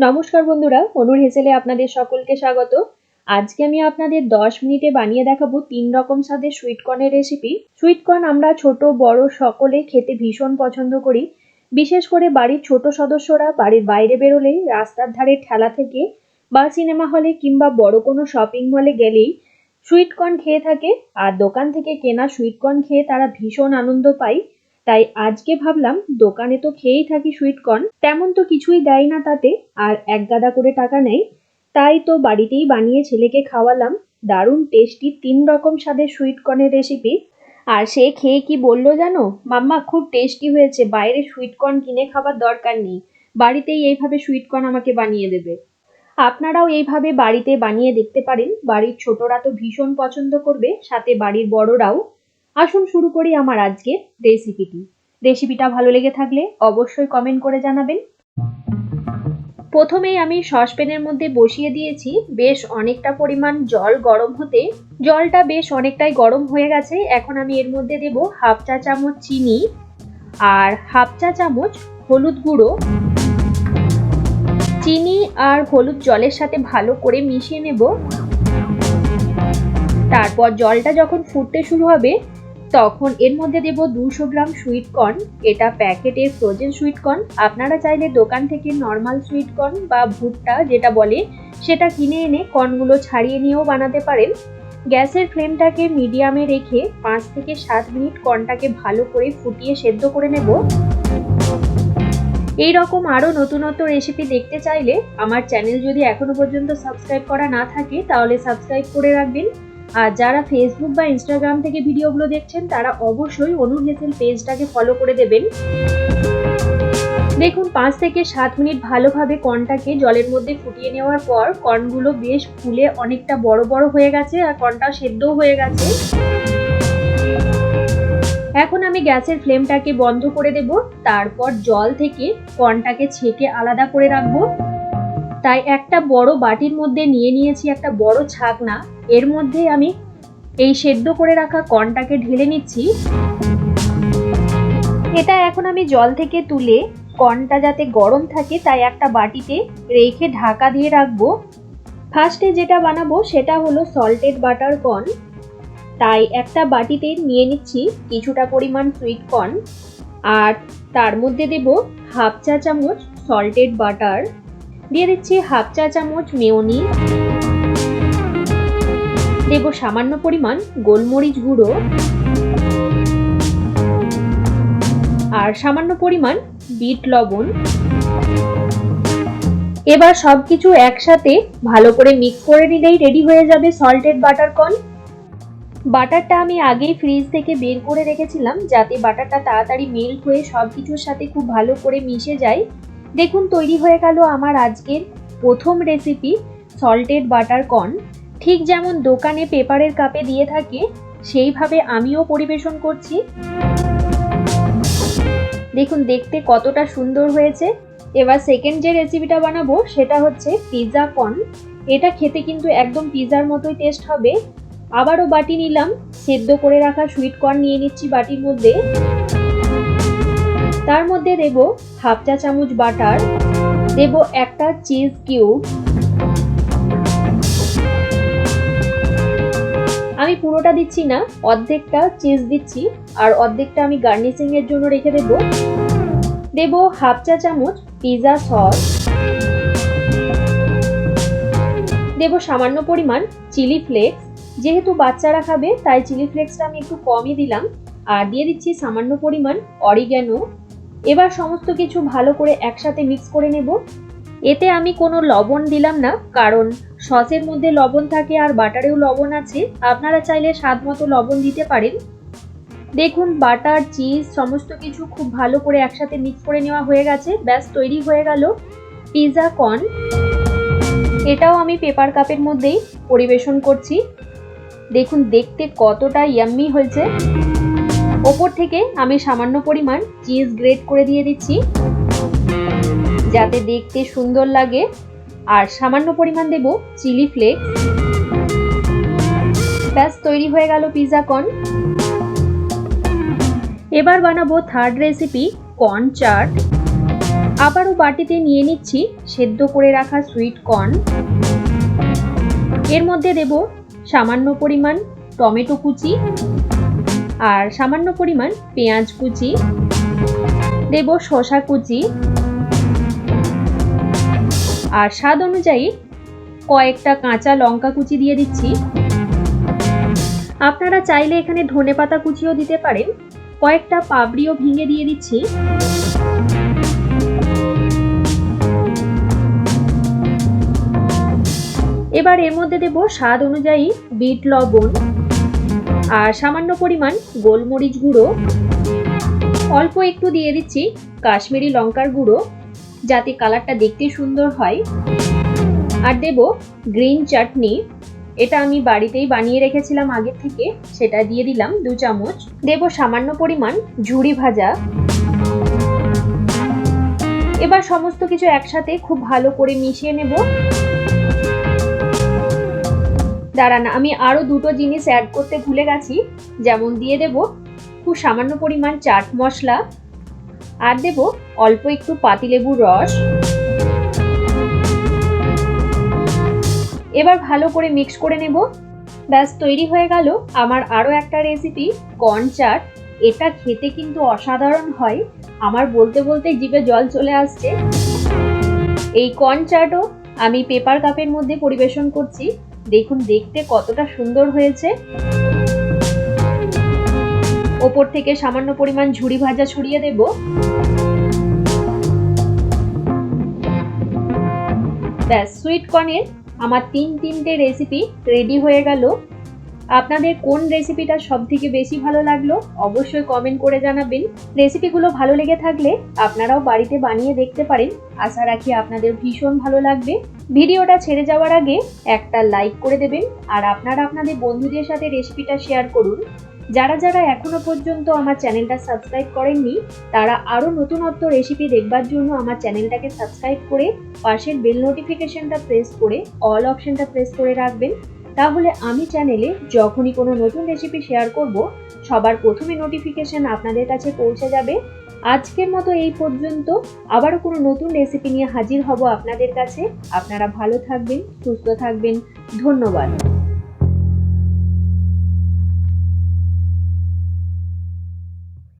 নমস্কার বন্ধুরা অনুর হেসেলে আপনাদের সকলকে স্বাগত। আজকে আমি আপনাদের 10 মিনিটে বানিয়ে দেখাবো তিন রকম স্বাদের সুইটকর্নের রেসিপি সুইটকর্ন আমরা ছোট, বড়, সকলে খেতে ভীষণ পছন্দ করি। বিশেষ করে বাড়ির ছোট সদস্যরা, বাড়ির বাইরে বেরোলেই, রাস্তার ধারে ঠেলা থেকে বা সিনেমা হলে কিংবা বড় কোনো শপিং মলে গেলেই সুইটকর্ন খেয়ে থাকে। আর দোকান থেকে কেনা সুইটকর্ন খেয়ে তারা ভীষণ আনন্দ পায়। তাই আজকে ভাবলাম দোকানে তো খেয়েই থাকি সুইটকর্ন তেমন তো কিছুই দেয় না তাতে, আর এক গাদা করে টাকা নেই। তাই তো বাড়িতেই বানিয়ে ছেলেকে খাওয়ালাম, দারুণ টেস্টি তিন রকম স্বাদের সুইটকর্নের রেসিপি আর সে খেয়ে কি বলল জানো? মাম্মা, খুব টেস্টি হয়েছে, বাইরে সুইটকর্ন কিনে খাবার দরকার নেই। বাড়িতেই এইভাবে সুইটকর্ন আমাকে বানিয়ে দেবে। আপনারাও এইভাবে বাড়িতে বানিয়ে দেখতে পারেন, বাড়ির ছোটরা তো ভীষণ পছন্দ করবে, সাথে বাড়ির বড়রাও। আসুন শুরু করি আমার আজকের রেসিপিটি রেসিপিটা ভালো লেগে থাকলে অবশ্যই কমেন্ট করে জানাবেন। প্রথমেই আমি সসপ্যানের মধ্যে বসিয়ে দিয়েছি। বেশ অনেকটা পরিমাণ জল গরম হতে জলটা বেশ অনেকটাই গরম হয়ে গেছে। এখন আমি এর মধ্যে দেব হাফ চা চামচ চিনি আর হাফ চা চামচ হলুদ গুঁড়ো। চিনি আর হলুদ জলের সাথে ভালো করে মিশিয়ে নেব। তারপর জলটা যখন ফুটতে শুরু হবে তখন এর মধ্যে দেব দুশো গ্রাম সুইট কর্ন এটা প্যাকেটের ফ্রোজেন সুইট কর্ন আপনারা চাইলে দোকান থেকে নর্মাল সুইট কর্ন বা ভুট্টা যেটা বলে, সেটা কিনে এনে কর্নগুলো ছাড়িয়ে নিয়েও বানাতে পারেন। গ্যাসের ফ্লেমটাকে মিডিয়ামে রেখে পাঁচ থেকে সাত মিনিট কর্নটাকে ভালো করে ফুটিয়ে সেদ্ধ করে নেব। এই রকম আরও নতুনত্ব রেসিপি দেখতে চাইলে আমার চ্যানেল যদি এখনও পর্যন্ত সাবস্ক্রাইব করা না থাকে, তাহলে সাবস্ক্রাইব করে রাখবেন। আর যারা ফেসবুক বা ইনস্টাগ্রাম থেকে ভিডিওগুলো দেখছেন, তারা অবশ্যই অনুর হেসেল পেজটাকে ফলো করে দেবেন। দেখুন, পাঁচ থেকে সাত মিনিট ভালোভাবে কর্নটাকে জলের মধ্যে ফুটিয়ে নেওয়ার পর কর্নগুলো বেশ ফুলে অনেকটা বড় বড় হয়ে গেছে আর কর্নটা সেদ্ধও হয়ে গেছে। এখন আমি গ্যাসের ফ্লেমটাকে বন্ধ করে দেব, তারপর জল থেকে কর্নটাকে ছেঁকে আলাদা করে রাখব। তাই একটা বড় বাটির মধ্যে নিয়ে নিয়েছি একটা বড় ছাকনা। এর মধ্যে আমি এই সেদ্ধ করে রাখা কর্নটাকে ঢেলে নিচ্ছি। এটা এখন আমি জল থেকে তুলে কর্নটা যাতে গরম থাকে, তাই একটা বাটিতে রেখে ঢাকা দিয়ে রাখব। ফার্স্টে যেটা বানাবো সেটা হলো সল্টেড বাটার কর্ন। তাই একটা বাটিতে নিয়ে নিচ্ছি কিছুটা পরিমাণ সুইট কর্ন আর তার মধ্যে দেব হাফ চা চামচ সল্টেড বাটার দিয়ে দিচ্ছি হাফ চা চামচ মেয়নি দেব সামান্য পরিমাণ গোলমরিচ গুঁড়ো আর সামান্য পরিমাণ বিট লবণ। এবার সবকিছু একসাথে ভালো করে মিক্স করে নিলেই রেডি হয়ে যাবে সল্টেড বাটার কর্ন বাটারটা আমি আগেই ফ্রিজ থেকে বের করে রেখেছিলাম যাতে বাটারটা তাড়াতাড়ি মেল্ট হয়ে সব কিছুর সাথে খুব ভালো করে মিশে যায়। দেখুন, তৈরি হয়ে গেল আমার আজকের প্রথম রেসিপি সল্টেড বাটার কর্ন ঠিক যেমন দোকানে পেপারের কাপে দিয়ে থাকে, সেইভাবে আমিও পরিবেশন করছি। দেখুন, দেখতে কতটা সুন্দর হয়েছে। এবার সেকেন্ড যে রেসিপিটা বানাবো, সেটা হচ্ছে পিৎজা কর্ন এটা খেতে কিন্তু একদম পিৎজার মতোই টেস্ট হবে। আবারও বাটি নিলাম, সেদ্ধ করে রাখা সুইট কর্ন নিয়ে নিচ্ছি বাটির মধ্যে। তার মধ্যে দেব হাফ চা চামচ বাটার দেব একটা চিজ কিউব আমি পুরোটা দিচ্ছি না, অর্ধেকটা চিজ দিচ্ছি, আর অর্ধেকটা আমি গার্নিশিং এর জন্য রেখে দেব। দেব হাফ চা চামচ পিৎজা সস দেব সামান্য পরিমাণ চিলি ফ্লেক্স যেহেতু বাচ্চারা খাবে, তাই চিলি ফ্লেক্সটা আমি একটু কমই দিলাম। আর দিয়ে দিচ্ছি সামান্য পরিমাণ অরিগ্যানো এবার সমস্ত কিছু ভালো করে একসাথে মিক্স করে নেব। এতে আমি কোনো লবণ দিলাম না, কারণ সসের মধ্যে লবণ থাকে আর বাটারেও লবণ আছে। আপনারা চাইলে স্বাদ মতো লবণ দিতে পারেন। দেখুন, বাটার, চিজ, সমস্ত কিছু খুব ভালো করে একসাথে মিক্স করে নেওয়া হয়ে গেছে। ব্যাস, তৈরি হয়ে গেল পিৎজা কর্ন। এটাও আমি পেপার কাপের মধ্যেই পরিবেশন করছি। দেখুন, দেখতে কতটা ইয়াম্মি হয়েছে। ওপর থেকে আমি সামান্য পরিমাণ চিজ গ্রেট করে দিয়ে দিচ্ছি। যাতে দেখতে সুন্দর লাগে। আর সামান্য পরিমাণ দেব চিলি ফ্লেক্স ব্যাস, তৈরি হয়ে গেল পিৎজা কর্ন এবার বানাবো থার্ড রেসিপি কর্ন চাট আবারও বাটিতে নিয়ে নিচ্ছি সেদ্ধ করে রাখা সুইট কর্ন এর মধ্যে দেব সামান্য পরিমাণ টমেটো কুচি আর সামান্য পরিমাণ পেঁয়াজ কুচি। দেব শসা কুচি। আর স্বাদ অনুযায়ী কয়েকটা কাঁচা লঙ্কা কুচি দিয়ে দিচ্ছি। আপনারা চাইলে এখানে ধনে পাতা কুচিও দিতে পারেন। কয়েকটা পাবড়িও ভেঙে দিয়ে দিচ্ছি। এবার এর মধ্যে দেব স্বাদ অনুযায়ী বিট লবণ আর সামান্য পরিমাণ গোলমরিচ গুঁড়ো। অল্প একটু দিয়ে দিচ্ছি কাশ্মীরি লঙ্কার গুঁড়ো। যাতে কালারটা দেখতে সুন্দর হয়। আর দেব গ্রিন চাটনি। এটা আমি বাড়িতেই বানিয়ে রেখেছিলাম আগের থেকে। সেটা দিয়ে দিলাম দু চামচ। দেব সামান্য পরিমাণ ঝুড়ি ভাজা। এবার সমস্ত কিছু একসাথে খুব ভালো করে মিশিয়ে নেব। দাঁড়ান, আমি আরও দুটো জিনিস অ্যাড করতে ভুলে গেছি। যেমন দিয়ে দেব খুব সামান্য পরিমাণ চাট মশলা। আর দেব অল্প একটু পাতিলেবুর রস। এবার ভালো করে মিক্স করে নেব। ব্যাস, তৈরি হয়ে গেল আমার আরও একটা রেসিপি কর্ন চাট এটা খেতে কিন্তু অসাধারণ হয়। আমার বলতে বলতে জিভে জল চলে আসছে। এই কর্ন চাটও আমি পেপার কাপের মধ্যে পরিবেশন করছি। দেখুন, দেখতে কতটা সুন্দর হয়েছে। ওপর থেকে সামান্য পরিমাণ ঝুড়ি ভাজা ছড়িয়ে দেব। ব্যাস সুইট কর্নের আমার তিন তিনটে রেসিপি রেডি হয়ে গেল। আপনাদের কোন রেসিপিটা সব থেকে বেশি ভালো লাগল অবশ্যই কমেন্ট করে জানাবেন। রেসিপিগুলো ভালো লেগে থাকলে আপনারাও বাড়িতে বানিয়ে দেখতে পারেন। আশা রাখি আপনাদের ভীষণ ভালো লাগবে। ভিডিওটা ছেড়ে যাওয়ার আগে একটা লাইক করে দেবেন। আর আপনারা আপনাদের বন্ধুদের সাথে রেসিপিটা শেয়ার করুন। যারা যারা এখনও পর্যন্ত আমার চ্যানেলটা সাবস্ক্রাইব করেননি, তারা আরও নতুনত্ব রেসিপি দেখবার জন্য আমার চ্যানেলটাকে সাবস্ক্রাইব করে পাশের বেল নোটিফিকেশনটা প্রেস করে অল অপশনটা প্রেস করে রাখবেন। তাহলে আমি চ্যানেলে যখনই কোনো নতুন রেসিপি শেয়ার করব, সবার প্রথমে নোটিফিকেশন আপনাদের কাছে পৌঁছে যাবে। আজকের মতো এই পর্যন্ত। আবারও কোনো নতুন রেসিপি নিয়ে হাজির হব আপনাদের কাছে। আপনারা ভালো থাকবেন, সুস্থ থাকবেন। ধন্যবাদ।